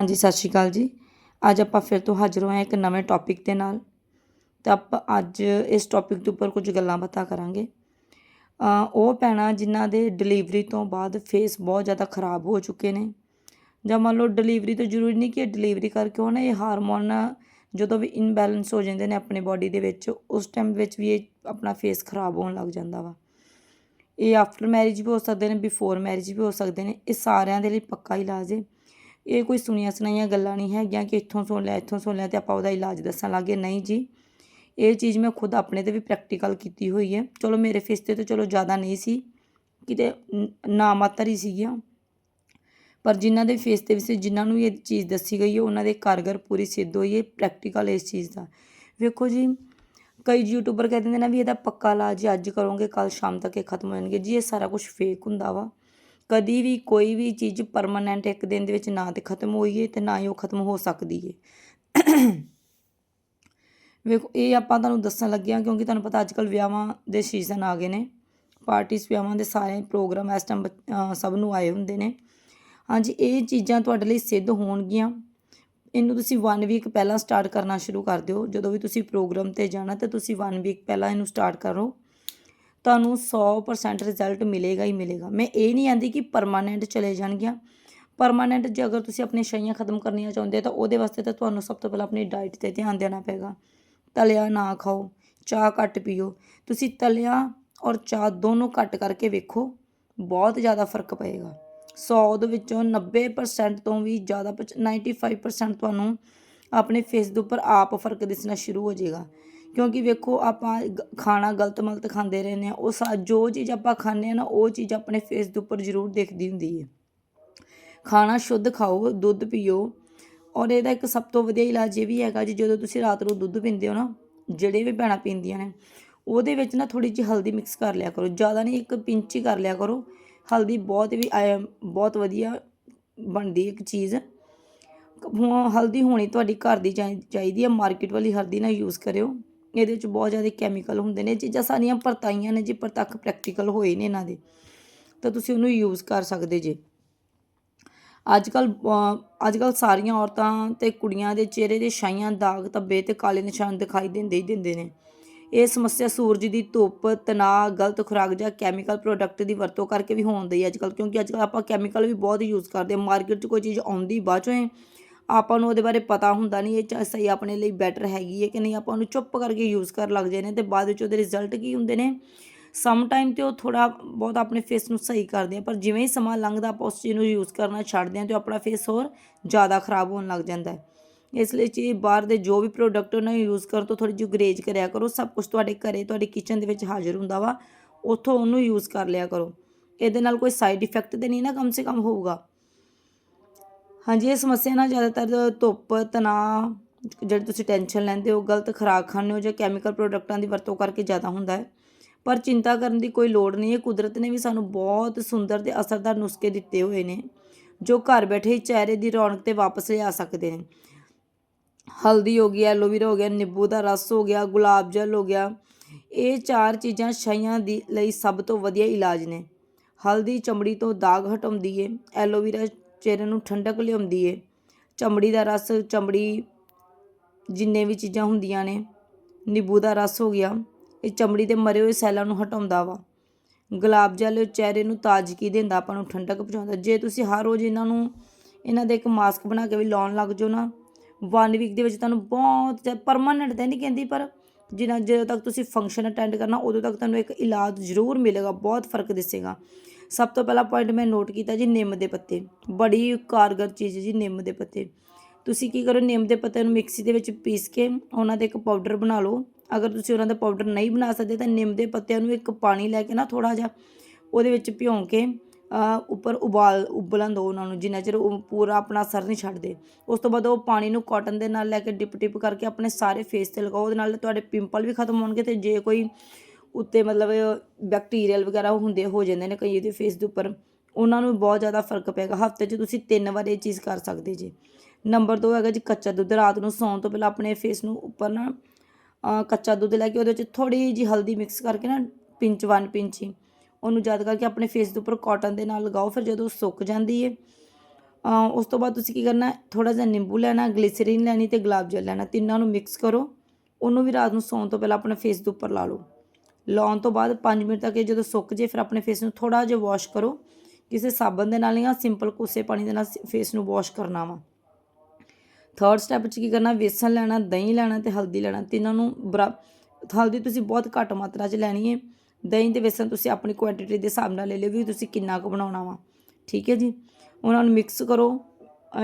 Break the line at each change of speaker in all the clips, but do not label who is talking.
ਹਾਂਜੀ, ਸਤਿ ਸ਼੍ਰੀ ਅਕਾਲ ਜੀ। ਅੱਜ ਆਪਾਂ ਫਿਰ ਤੋਂ ਹਾਜ਼ਰ ਹੋਏ ਹਾਂ ਇੱਕ ਨਵੇਂ ਟੌਪਿਕ ਦੇ ਨਾਲ। ਤਾਂ ਆਪਾਂ ਅੱਜ ਇਸ ਟੌਪਿਕ ਦੇ ਉੱਪਰ ਕੁਝ ਗੱਲਾਂ ਬਾਤਾਂ ਕਰਾਂਗੇ। ਉਹ ਭੈਣਾਂ ਜਿਨ੍ਹਾਂ ਦੇ ਡਿਲੀਵਰੀ ਤੋਂ ਬਾਅਦ ਫੇਸ ਬਹੁਤ ਜ਼ਿਆਦਾ ਖਰਾਬ ਹੋ ਚੁੱਕੇ ਨੇ। ਜਾਂ ਮੰਨ ਲਓ ਡਿਲੀਵਰੀ ਤੋਂ ਜ਼ਰੂਰੀ ਨਹੀਂ ਕਿ ਡਿਲੀਵਰੀ ਕਰਕੇ ਉਹ ਨਾ ਇਹ ਹਾਰਮੋਨ ਜਦੋਂ ਵੀ ਇਨਬੈਲੈਂਸ ਹੋ ਜਾਂਦੇ ਨੇ ਆਪਣੇ ਬਾਡੀ ਦੇ ਵਿੱਚ, ਉਸ ਟਾਈਮ ਵਿੱਚ ਵੀ ਇਹ ਆਪਣਾ ਫੇਸ ਖਰਾਬ ਹੋਣ ਲੱਗ ਜਾਂਦਾ ਵਾ। ਇਹ ਆਫਟਰ ਮੈਰਿਜ ਵੀ ਹੋ ਸਕਦੇ ਨੇ ਬਿਫੋਰ ਮੈਰਿਜ ਵੀ ਹੋ ਸਕਦੇ ਨੇ, ਇਹ ਸਾਰਿਆਂ ਦੇ ਲਈ ਪੱਕਾ ਇਲਾਜ ਹੈ ਇਹ ਕੋਈ ਸੁਣੀਆਂ ਸੁਣਾਈਆਂ ਗੱਲਾਂ ਨਹੀਂ ਹੈਗੀਆਂ ਕਿ ਇੱਥੋਂ ਸੁਣ ਲਿਆ ਇੱਥੋਂ ਸੁਣ ਲਿਆ ਤੇ ਆਪਾਂ ਉਹਦਾ ਇਲਾਜ ਦੱਸਣ ਲੱਗੇ ਨਹੀਂ ਜੀ, ਇਹ ਚੀਜ਼ ਮੈਂ ਖੁਦ ਆਪਣੇ ਤੇ ਵੀ ਪ੍ਰੈਕਟੀਕਲ ਕੀਤੀ ਹੋਈ ਹੈ। ਚਲੋ ਮੇਰੇ ਫੇਸ ਤੇ ਤਾਂ ਚਲੋ ਜ਼ਿਆਦਾ ਨਹੀਂ ਸੀ, ਕਿਤੇ ਨਾ ਮਾਤਰ ਹੀ ਸੀਗੀਆਂ। ਪਰ ਜਿਨ੍ਹਾਂ ਦੇ ਫੇਸ ਤੇ ਵੀ ਸੀ ਜਿਨ੍ਹਾਂ ਨੂੰ ਇਹ ਚੀਜ਼ ਦੱਸੀ ਗਈ ਹੈ, ਉਹਨਾਂ ਦੇ ਕਾਰਗਰ ਪੂਰੀ ਸਿੱਧ ਹੋਈ ਹੈ ਪ੍ਰੈਕਟੀਕਲ ਇਸ ਚੀਜ਼ ਦਾ। ਵੇਖੋ ਜੀ, ਕਈ ਯੂਟਿਊਬਰ ਕਹਿ ਦਿੰਦੇ ਨੇ ਵੀ ਇਹਦਾ ਪੱਕਾ ਇਲਾਜ ਅੱਜ ਕਰੋਗੇ ਕੱਲ ਸ਼ਾਮ ਤੱਕ ਇਹ ਖਤਮ ਹੋ ਜਾਣਗੇ। ਜੀ, ਇਹ ਸਾਰਾ ਕੁਝ ਫੇਕ ਹੁੰਦਾ ਵਾ। ਕਦੀ ਵੀ ਕੋਈ ਵੀ ਚੀਜ਼ ਪਰਮਾਨੈਂਟ ਇੱਕ ਦਿਨ ਦੇ ਵਿੱਚ ਨਾ ਤੇ ਖਤਮ ਹੋਈ ਹੈ ਤੇ ਨਾ ਹੀ ਉਹ ਖਤਮ ਹੋ ਸਕਦੀ ਹੈ ਵੇਖੋ, ਇਹ ਆਪਾਂ ਤੁਹਾਨੂੰ ਦੱਸਣ ਲੱਗੇ ਹਾਂ ਕਿਉਂਕਿ ਤੁਹਾਨੂੰ ਪਤਾ ਅੱਜ ਕੱਲ ਵਿਆਹਾਂ ਦੇ ਸੀਜ਼ਨ ਆ ਗਏ ਨੇ। ਪਾਰਟੀਸ ਵਿਆਹਾਂ ਦੇ ਸਾਰੇ ਪ੍ਰੋਗਰਾਮ ਇਸ ਟਾਈਮ ਸਭ ਨੂੰ ਆਏ ਹੁੰਦੇ ਨੇ। ਹਾਂਜੀ, ਇਹ ਚੀਜ਼ਾਂ ਤੁਹਾਡੇ ਲਈ ਸਿੱਧ ਹੋਣਗੀਆਂ। ਇਹਨੂੰ ਤੁਸੀਂ 1 ਵੀਕ ਪਹਿਲਾਂ ਸਟਾਰਟ ਕਰਨਾ ਸ਼ੁਰੂ ਕਰ ਦਿਓ। ਜਦੋਂ ਵੀ ਤੁਸੀਂ ਪ੍ਰੋਗਰਾਮ ਤੇ ਜਾਣਾ ਤੇ ਤੁਸੀਂ 1 ਵੀਕ ਪਹਿਲਾਂ ਇਹਨੂੰ ਸਟਾਰਟ ਕਰੋ। ਤੁਹਾਨੂੰ 100% ਰਿਜ਼ਲਟ ਮਿਲੇਗਾ ਹੀ ਮਿਲੇਗਾ। ਮੈਂ ਇਹ ਨਹੀਂ ਆਂਦੀ ਕਿ ਪਰਮਾਨੈਂਟ ਚਲੇ ਜਾਣਗੀਆਂ। ਪਰਮਾਨੈਂਟ ਜੇ ਅਗਰ ਤੁਸੀਂ ਆਪਣੀਆਂ ਸ਼ਾਈਆਂ ਖਤਮ ਕਰਨੀਆਂ ਚਾਹੁੰਦੇ ਤਾਂ ਉਹਦੇ ਵਾਸਤੇ ਤਾਂ ਤੁਹਾਨੂੰ ਸਭ ਤੋਂ ਪਹਿਲਾਂ ਆਪਣੀ ਡਾਈਟ ਤੇ ਧਿਆਨ ਦੇਣਾ ਪਏਗਾ। ਤਲਿਆ ਨਾ ਖਾਓ, ਚਾਹ ਘੱਟ ਪੀਓ। ਤੁਸੀਂ ਤਲਿਆ ਔਰ ਚਾਹ ਦੋਨੋਂ ਘੱਟ ਕਰਕੇ ਵੇਖੋ, ਬਹੁਤ ਜ਼ਿਆਦਾ ਫ਼ਰਕ ਪਏਗਾ। 100 ਦੇ ਵਿੱਚੋਂ 90% ਤੋਂ ਵੀ ਜ਼ਿਆਦਾ, ਪਚ- 95% ਤੁਹਾਨੂੰ ਆਪਣੇ ਫੇਸ ਦੇ ਉੱਪਰ ਆਪ ਫ਼ਰਕ ਦਿਸਣਾ ਸ਼ੁਰੂ ਹੋ ਜਾਏਗਾ। ਕਿਉਂਕਿ ਵੇਖੋ, ਆਪਾਂ ਖਾਣਾ ਗਲਤ ਮਲਤ ਖਾਂਦੇ ਰਹਿੰਦੇ ਆ ਉਹ ਸਾ, ਜੋ ਚੀਜ਼ ਆਪਾਂ ਖਾਂਦੇ ਆ ਨਾ, ਉਹ ਚੀਜ਼ ਆਪਣੇ ਫੇਸ ਦੇ ਉੱਪਰ ਜ਼ਰੂਰ ਦਿਖਦੀ ਹੁੰਦੀ ਹੈ। ਖਾਣਾ ਸ਼ੁੱਧ ਖਾਓ, ਦੁੱਧ ਪੀਓ। ਔਰ ਇਹਦਾ ਇੱਕ ਸਭ ਤੋਂ ਵਧੀਆ ਇਲਾਜ ਇਹ ਵੀ ਹੈਗਾ ਜੀ, ਜਦੋਂ ਤੁਸੀਂ ਰਾਤ ਨੂੰ ਦੁੱਧ ਪੀਂਦੇ ਹੋ ਨਾ, ਜਿਹੜੇ ਵੀ ਭੈਣਾਂ ਪੀਂਦੀਆਂ ਨੇ, ਉਹਦੇ ਵਿੱਚ ਨਾ ਥੋੜੀ ਜਿਹੀ ਹਲਦੀ ਮਿਕਸ ਕਰ ਲਿਆ ਕਰੋ। ਜ਼ਿਆਦਾ ਨਹੀਂ, ਇੱਕ ਪਿੰਚ ਹੀ ਕਰ ਲਿਆ ਕਰੋ। ਹਲਦੀ ਬਹੁਤ ਵੀ ਆਏ- ਬਹੁਤ ਵਧੀਆ ਬਣਦੀ ਇੱਕ ਚੀਜ਼। ਹੁਣ ਹਲਦੀ ਹੋਣੀ ਤੁਹਾਡੀ ਘਰ ਦੀ ਚਾਹੀ- ਚਾਹੀਦੀ ਹੈ। ਮਾਰਕੀਟ ਵਾਲੀ ਹਲਦੀ ਨਾ ਯੂਜ਼ ਕਰਿਓ। ਇਹਦੇ ਵਿੱਚ ਬਹੁਤ ਜ਼ਿਆਦਾ ਕੈਮੀਕਲ ਹੁੰਦੇ ਨੇ, ਇਹ ਚੀਜ਼ਾਂ ਸਾਰੀਆਂ ਪਰਤਾਈਆਂ ਨੇ ਜੀ, ਪਰ ਪ੍ਰੈਕਟੀਕਲ ਹੋਏ ਨੇ ਇਹਨਾਂ ਦੇ। ਤਾਂ ਤੁਸੀਂ ਉਹਨੂੰ ਯੂਜ਼ ਕਰ ਸਕਦੇ ਜੇ। ਅੱਜ ਕੱਲ ਅੱਜ ਕੱਲ ਸਾਰੀਆਂ ਔਰਤਾਂ ਤੇ ਕੁੜੀਆਂ ਦੇ ਚਿਹਰੇ ਦੇ ਛਾਈਆਂ ਦਾਗ ਧੱਬੇ ਤੇ ਕਾਲੇ ਨਿਸ਼ਾਨ ਦਿਖਾਈ ਦਿੰਦੇ ਹੀ ਦਿੰਦੇ ਨੇ। ਇਹ ਸਮੱਸਿਆ ਸੂਰਜ ਦੀ ਧੁੱਪ, ਤਣਾਅ, ਗਲਤ ਖੁਰਾਕ ਜਾਂ ਕੈਮੀਕਲ ਪ੍ਰੋਡਕਟ ਦੀ ਵਰਤੋਂ ਕਰਕੇ ਵੀ ਹੋਣ ਦੀ ਅੱਜ ਕੱਲ ਕਿਉਂਕਿ ਅੱਜ ਕੱਲ ਆਪਾਂ ਕੈਮੀਕਲ ਵੀ ਬਹੁਤ ਯੂਜ਼ ਕਰਦੇ ਹਾਂ। ਮਾਰਕੀਟ 'ਚ ਕੋਈ ਚੀਜ਼ ਆਉਂਦੀ ਬਾਅਦ ਚੋਂ ਆਪਾਂ ਨੂੰ ਉਹਦੇ ਬਾਰੇ ਪਤਾ ਹੁੰਦਾ ਨਹੀਂ ਇਹ ਚ- ਸਹੀ ਆਪਣੇ ਲਈ ਬੈਟਰ ਹੈਗੀ ਹੈ ਕਿ ਨਹੀਂ, ਆਪਾਂ ਉਹਨੂੰ ਚੁੱਪ ਕਰਕੇ ਯੂਜ਼ ਕਰਨ ਲੱਗ ਜਾਂਦੇ ਨੇ ਤੇ ਬਾਅਦ ਵਿੱਚ ਉਹਦੇ ਰਿਜ਼ਲਟ ਕੀ ਹੁੰਦੇ ਨੇ? ਸਮ ਟਾਈਮ ਤੇ ਉਹ ਥੋੜਾ ਬਹੁਤ ਆਪਣੇ ਫੇਸ ਨੂੰ ਸਹੀ ਕਰਦੇ ਆ, ਪਰ ਜਿਵੇਂ ਹੀ ਸਮਾਂ ਲੰਘਦਾ ਆਪਾਂ ਉਸ ਚੀਜ਼ ਨੂੰ ਯੂਜ਼ ਕਰਨਾ ਛੱਡਦੇ ਹਾਂ ਤੇ ਆਪਣਾ ਫੇਸ ਹੋਰ ਜ਼ਿਆਦਾ ਖਰਾਬ ਹੋਣ ਲੱਗ ਜਾਂਦਾ ਹੈ। ਇਸ ਲਈ ਜੀ ਬਾਹਰ ਦੇ ਜੋ ਵੀ ਪ੍ਰੋਡਕਟ ਉਹਨਾਂ ਨੂੰ ਯੂਜ਼ ਕਰੋ ਤੋਂ ਥੋੜੀ ਜਿਹੀ ਗਰੇਜ ਕਰਿਆ ਕਰੋ, ਸਭ ਕੁਝ ਤੁਹਾਡੇ ਘਰੇ, ਤੁਹਾਡੇ ਕਿਚਨ ਦੇ ਵਿੱਚ ਹਾਜ਼ਰ ਹੁੰਦਾ ਵਾ, ਉੱਥੋਂ ਉਹਨੂੰ ਯੂਜ਼ ਕਰ ਲਿਆ ਕਰੋ। ਇਹਦੇ ਨਾਲ ਕੋਈ ਸਾਈਡ ਇਫੈਕਟ ਤੇ ਨਹੀਂ ਨਾ ਕਮ ਸੇ ਕਮ ਹੋਊਗਾ। ਹਾਂਜੀ, ਇਹ ਸਮੱਸਿਆ ਨਾਲ ਜ਼ਿਆਦਾਤਰ ਧੁੱਪ, ਤਣਾਅ ਜਿਹੜੇ ਤੁਸੀਂ ਟੈਨਸ਼ਨ ਲੈਂਦੇ ਹੋ, ਗਲਤ ਖੁਰਾਕ ਖਾਂਦੇ ਹੋ ਜਾਂ ਕੈਮੀਕਲ ਪ੍ਰੋਡਕਟਾਂ ਦੀ ਵਰਤੋਂ ਕਰਕੇ ਜ਼ਿਆਦਾ ਹੁੰਦਾ ਹੈ। ਪਰ ਚਿੰਤਾ ਕਰਨ ਦੀ ਕੋਈ ਲੋੜ ਨਹੀਂ ਹੈ। ਕੁਦਰਤ ਨੇ ਵੀ ਸਾਨੂੰ ਬਹੁਤ ਸੁੰਦਰ ਤੇ ਅਸਰਦਾਰ ਨੁਸਖੇ ਦਿੱਤੇ ਹੋਏ ਨੇ, ਜੋ ਘਰ ਬੈਠੇ ਹੀ ਚਿਹਰੇ ਦੀ ਰੌਣਕ ਤੇ ਵਾਪਸ ਲਿਆ ਸਕਦੇ ਨੇ। ਹਲਦੀ ਹੋ ਗਈ, ਐਲੋਵੇਰਾ ਹੋ ਗਿਆ, ਨਿੰਬੂ ਦਾ ਰਸ ਹੋ ਗਿਆ, ਗੁਲਾਬ ਜਲ ਹੋ ਗਿਆ, ਇਹ ਚਾਰ ਚੀਜ਼ਾਂ ਛਾਈਆਂ ਦੀ ਲਈ ਸਭ ਤੋਂ ਵਧੀਆ ਇਲਾਜ ਨੇ। ਹਲਦੀ ਚਮੜੀ ਤੋਂ ਦਾਗ ਹਟਾਉਂਦੀ ਏ, ਐਲੋਵੇਰਾ ਚਿਹਰੇ ਨੂੰ ਠੰਡਕ ਲਿਆਉਂਦੀ ਏ। ਚਮੜੀ ਦਾ ਰਸ, ਚਮੜੀ ਜਿੰਨੇ ਵੀ ਚੀਜ਼ਾਂ ਹੁੰਦੀਆਂ ਨੇ, ਨਿੰਬੂ ਦਾ ਰਸ ਹੋ ਗਿਆ, ਇਹ ਚਮੜੀ ਦੇ ਮਰੇ ਹੋਏ ਸੈੱਲਾਂ ਨੂੰ ਹਟਾਉਂਦਾ ਵਾ। ਗੁਲਾਬ ਜਲ ਚਿਹਰੇ ਨੂੰ ਤਾਜ਼ਗੀ ਦਿੰਦਾ, ਆਪਾਂ ਨੂੰ ਠੰਡਕ ਪਹੁੰਚਾਉਂਦਾ। ਜੇ ਤੁਸੀਂ ਹਰ ਰੋਜ਼ ਇਹਨਾਂ ਨੂੰ, ਇਹਨਾਂ ਦਾ ਇੱਕ ਮਾਸਕ ਬਣਾ ਕੇ ਵੀ ਲਾਉਣ ਲੱਗ ਜਾਓ ਨਾ ਵਨ ਵੀਕ ਦੇ ਵਿੱਚ ਤੁਹਾਨੂੰ ਬਹੁਤ ਪਰਮਾਨੈਂਟ ਤਾਂ ਨਹੀਂ ਕਹਿੰਦੀ, ਪਰ ਜਿੰਨਾ ਜਦੋਂ ਤੱਕ ਤੁਸੀਂ ਫੰਕਸ਼ਨ ਅਟੈਂਡ ਕਰਨਾ, ਉਦੋਂ ਤੱਕ ਤੁਹਾਨੂੰ ਇੱਕ ਇਲਾਜ ਜ਼ਰੂਰ ਮਿਲੇਗਾ, ਬਹੁਤ ਫ਼ਰਕ ਦਿਸੇਗਾ। ਸਭ ਤੋਂ ਪਹਿਲਾ ਪੁਆਇੰਟ ਮੈਂ ਨੋਟ ਕੀਤਾ ਜੀ ਨਿੰਮ ਦੇ ਪੱਤੇ। ਬੜੀ ਕਾਰਗਰ ਚੀਜ਼ ਜੀ ਨਿੰਮ ਦੇ ਪੱਤੇ। ਤੁਸੀਂ ਕੀ ਕਰੋ, ਨਿੰਮ ਦੇ ਪੱਤਿਆਂ ਨੂੰ ਮਿਕਸੀ ਦੇ ਵਿੱਚ ਪੀਸ ਕੇ ਉਹਨਾਂ ਦਾ ਇੱਕ ਪਾਊਡਰ ਬਣਾ ਲਓ। ਅਗਰ ਤੁਸੀਂ ਉਹਨਾਂ ਦਾ ਪਾਊਡਰ ਨਹੀਂ ਬਣਾ ਸਕਦੇ ਤਾਂ ਨਿੰਮ ਦੇ ਪੱਤਿਆਂ ਨੂੰ ਇੱਕ ਪਾਣੀ ਲੈ ਕੇ ਨਾ ਥੋੜਾ ਜਿਹਾ ਉਹਦੇ ਵਿੱਚ ਭਿਉਂ ਕੇ ਉੱਪਰ ਉਬਾਲ, ਉਬਲਣ ਦਿਓ ਉਹਨਾਂ ਨੂੰ, ਜਿੰਨਾ ਚਿਰ ਉਹ ਪੂਰਾ ਆਪਣਾ ਅਸਰ ਨਹੀਂ ਛੱਡਦੇ। ਉਸ ਤੋਂ ਬਾਅਦ ਉਹ ਪਾਣੀ ਨੂੰ ਕਾਟਨ ਦੇ ਨਾਲ ਲੈ ਕੇ ਡਿਪ ਡਿਪ ਕਰਕੇ ਆਪਣੇ ਸਾਰੇ ਫੇਸ ਤੇ ਲਗਾਓ, ਉਹਦੇ ਨਾਲ ਤੁਹਾਡੇ ਪਿੰਪਲ ਵੀ ਖਤਮ ਹੋਣਗੇ ਤੇ ਜੇ ਕੋਈ ਉੱਤੇ ਮਤਲਬ ਬੈਕਟੀਰੀਅਲ ਵਗੈਰਾ ਹੁੰਦੇ, ਹੋ ਜਾਂਦੇ ਨੇ ਕਈ ਦੇ ਫੇਸ ਦੇ ਉੱਪਰ, ਉਹਨਾਂ ਨੂੰ ਬਹੁਤ ਜ਼ਿਆਦਾ ਫ਼ਰਕ ਪਏਗਾ। ਹਫ਼ਤੇ 'ਚ ਤੁਸੀਂ ਤਿੰਨ ਵਾਰ ਇਹ ਚੀਜ਼ ਕਰ ਸਕਦੇ ਜੀ। ਨੰਬਰ 2 ਹੈਗਾ ਜੀ ਕੱਚਾ ਦੁੱਧ। ਰਾਤ ਨੂੰ ਸੌਣ ਤੋਂ ਪਹਿਲਾਂ ਆਪਣੇ ਫੇਸ ਨੂੰ ਉੱਪਰ ਨਾ ਕੱਚਾ ਦੁੱਧ ਲੈ ਕੇ ਉਹਦੇ ਵਿੱਚ ਥੋੜੀ ਜੀ ਹਲਦੀ ਮਿਕਸ ਕਰਕੇ ਨਾ, ਪਿੰਚ ਵਨ ਪਿੰਚ ਹੀ, ਉਹਨੂੰ ਜ਼ਿਆਦਾ ਕਰਕੇ ਆਪਣੇ ਫੇਸ ਦੇ ਉੱਪਰ ਕਾਟਨ ਦੇ ਨਾਲ ਲਗਾਓ, ਫਿਰ ਜਦੋਂ ਸੁੱਕ ਜਾਂਦੀ ਹੈ ਉਸ ਤੋਂ ਬਾਅਦ ਤੁਸੀਂ ਕੀ ਕਰਨਾ ਥੋੜਾ ਜਿਹਾ ਨਿੰਬੂ ਲੈਣਾ ਗਲਿਸਰੀਨ ਲੈਣੀ ਤੇ ਗੁਲਾਬ ਜਲ ਲੈਣਾ, ਤਿੰਨਾਂ ਨੂੰ ਮਿਕਸ ਕਰੋ। ਉਹਨੂੰ ਵੀ ਰਾਤ ਨੂੰ ਸੌਣ ਤੋਂ ਪਹਿਲਾਂ ਆਪਣੇ ਫੇਸ ਦੇ ਉੱਪਰ ਲਾ ਲਓ। ਲਾਉਣ ਤੋਂ ਬਾਅਦ 5 ਮਿੰਟ ਤੱਕ ਇਹ ਜਦੋਂ ਸੁੱਕ ਜੇ, ਫਿਰ ਆਪਣੇ ਫੇਸ ਨੂੰ ਥੋੜਾ ਜਿਹਾ ਵਾਸ਼ ਕਰੋ। ਕਿਸੇ ਸਾਬਣ ਦੇ ਨਾਲ ਜਾਂ ਸਿੰਪਲ ਕੋਸੇ ਪਾਣੀ ਦੇ ਨਾਲ ਫੇਸ ਨੂੰ ਵਾਸ਼ ਕਰਨਾ ਵਾ। ਥਰਡ ਸਟੈਪ 'ਚ ਕੀ ਕਰਨਾ, ਵੇਸਣ ਲੈਣਾ, ਦਹੀਂ ਲੈਣਾ ਤੇ ਹਲਦੀ ਲੈਣਾ। ਤਿੰਨਾਂ ਨੂੰ ਬਰਾ, ਹਲਦੀ ਤੁਸੀਂ ਬਹੁਤ ਘੱਟ ਮਾਤਰਾ 'ਚ ਲੈਣੀ ਹੈ ਦਹੀਂ ਤੇ ਵੇਸਣ ਤੁਸੀਂ ਆਪਣੀ ਕੁਆਂਟੀਟੀ ਦੇ ਹਿਸਾਬ ਨਾਲ ਲੈ ਲਿਓ ਵੀ ਤੁਸੀਂ ਕਿੰਨਾ ਕੁ ਬਣਾਉਣਾ ਵਾ। ਠੀਕ ਹੈ ਜੀ? ਉਹਨਾਂ ਨੂੰ ਮਿਕਸ ਕਰੋ।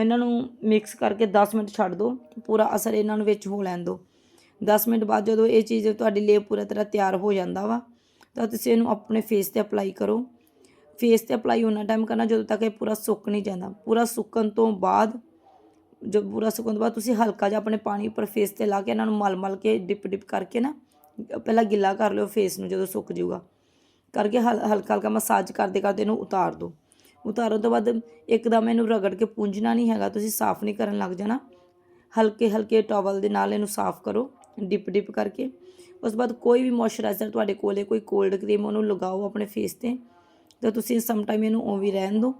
ਇਹਨਾਂ ਨੂੰ ਮਿਕਸ ਕਰਕੇ 10 ਮਿੰਟ ਛੱਡ ਦਿਓ। ਪੂਰਾ ਅਸਰ ਇਹਨਾਂ ਨੂੰ ਵਿੱਚ ਹੋ ਲੈਣ ਦਿਓ। 10 ਮਿੰਟ ਬਾਅਦ ਜਦੋਂ ਇਹ ਚੀਜ਼ ਤੁਹਾਡੀ ਲੇਪ ਪੂਰਾ ਤਰ੍ਹਾਂ ਤਿਆਰ ਹੋ ਜਾਂਦਾ ਵਾ, ਤਾਂ ਤੁਸੀਂ ਇਹਨੂੰ ਆਪਣੇ ਫੇਸ ਤੇ ਅਪਲਾਈ ਕਰੋ। ਫੇਸ ਤੇ ਅਪਲਾਈ ਉਹਨਾਂ ਟਾਈਮ ਕਰਨਾ ਜਦੋਂ ਤੱਕ ਇਹ ਪੂਰਾ ਸੁੱਕ ਨਹੀਂ ਜਾਂਦਾ। ਪੂਰਾ ਸੁੱਕਣ ਤੋਂ ਬਾਅਦ, ਜਦ ਪੂਰਾ ਸੁੱਕਣ ਤੋਂ ਬਾਅਦ ਤੁਸੀਂ ਹਲਕਾ ਜਿਹਾ ਆਪਣੇ ਪਾਣੀ ਉੱਪਰ ਫੇਸ ਤੇ ਲਾ ਕੇ ਇਹਨਾਂ ਨੂੰ ਮਲ ਮਲ ਕੇ ਡਿਪ ਡਿਪ ਕਰਕੇ ਨਾ, ਪਹਿਲਾਂ ਗਿੱਲਾ ਕਰ ਲਿਓ ਫੇਸ ਨੂੰ ਜਦੋਂ ਸੁੱਕ ਜਾਊਗਾ। ਕਰਕੇ ਹਲ- ਹਲਕਾ ਹਲਕਾ ਮਸਾਜ ਕਰਦੇ ਕਰਦੇ ਇਹਨੂੰ ਉਤਾਰ ਦਿਓ। ਉਤਾਰਨ ਤੋਂ ਬਾਅਦ ਇੱਕਦਮ ਇਹਨੂੰ ਰਗੜ ਕੇ ਪੂੰਝਣਾ ਨਹੀਂ ਹੈਗਾ, ਤੁਸੀਂ ਸਾਫ਼ ਨਹੀਂ ਕਰਨ ਲੱਗ ਜਾਣਾ। ਹਲਕੇ ਹਲਕੇ ਟਾਵਲ ਦੇ ਨਾਲ ਇਹਨੂੰ ਸਾਫ਼ ਕਰੋ। ਡਿਪ ਡਿਪ ਕਰਕੇ। ਉਸ ਤੋਂ ਬਾਅਦ ਕੋਈ ਵੀ ਮੋਇਸਚਰਾਈਜ਼ਰ ਤੁਹਾਡੇ ਕੋਲੇ ਕੋਈ ਕੋਲਡ ਕਰੀਮ, ਉਹਨੂੰ ਲਗਾਓ ਆਪਣੇ ਫੇਸ ਤੇ। ਤਾਂ ਤੁਸੀਂ ਸਮ ਟਾਈਮ ਇਹਨੂੰ ਉਹ ਵੀ ਰਹਿਣ ਦਿਓ।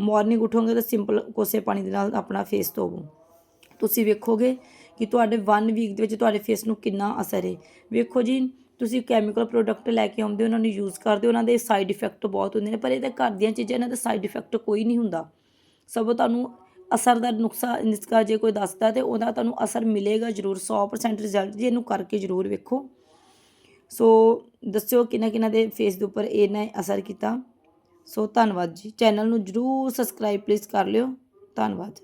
ਮਾਰਨਿੰਗ ਉਠੋਗੇ ਤਾਂ ਸਿੰਪਲ ਕੋਸੇ ਪਾਣੀ ਦੇ ਨਾਲ ਆਪਣਾ ਫੇਸ ਧੋਵੋ। ਤੁਸੀਂ ਵੇਖੋਗੇ ਕਿ ਤੁਹਾਡੇ 1 ਵੀਕ ਦੇ ਵਿੱਚ ਤੁਹਾਡੇ ਫੇਸ ਨੂੰ ਕਿੰਨਾ ਅਸਰ ਹੈ। ਵੇਖੋ ਜੀ, ਤੁਸੀਂ ਕੈਮੀਕਲ ਪ੍ਰੋਡਕਟ ਲੈ ਕੇ ਆਉਂਦੇ ਹੋ, ਉਹਨਾਂ ਨੂੰ ਯੂਜ਼ ਕਰਦੇ ਹੋ, ਉਹਨਾਂ ਦੇ ਸਾਈਡ ਇਫੈਕਟ ਬਹੁਤ ਹੁੰਦੇ ਨੇ, ਪਰ ਇਹ ਤਾਂ ਘਰ ਦੀਆਂ ਚੀਜ਼ਾਂ, ਇਹਨਾਂ ਦਾ ਸਾਈਡ ਇਫੈਕਟ ਕੋਈ ਨਹੀਂ ਹੁੰਦਾ। ਸਭ ਤੁਹਾਨੂੰ ਅਸਰ ਦਾ ਨੁਕਸਾ ਨਿਸਕਾ ਜੇ ਕੋਈ ਦੱਸਦਾ ਤੇ ਉਹਦਾ ਤੁਹਾਨੂੰ ਅਸਰ ਮਿਲੇਗਾ ਜ਼ਰੂਰ 100% ਰਿਜ਼ਲਟ ਜੀ ਇਹਨੂੰ ਕਰਕੇ ਜ਼ਰੂਰ ਵੇਖੋ। ਸੋ ਦੱਸਿਓ ਕਿੰਨਾ ਕਿਹਨਾਂ ਦੇ ਫੇਸ ਦੇ ਉੱਪਰ ਇਹਨੇ ਅਸਰ ਕੀਤਾ। ਸੋ ਧੰਨਵਾਦ ਜੀ। ਚੈਨਲ ਨੂੰ ਜਰੂਰ ਸਬਸਕ੍ਰਾਈਬ ਪਲੀਜ਼ ਕਰ ਲਿਓ। ਧੰਨਵਾਦ।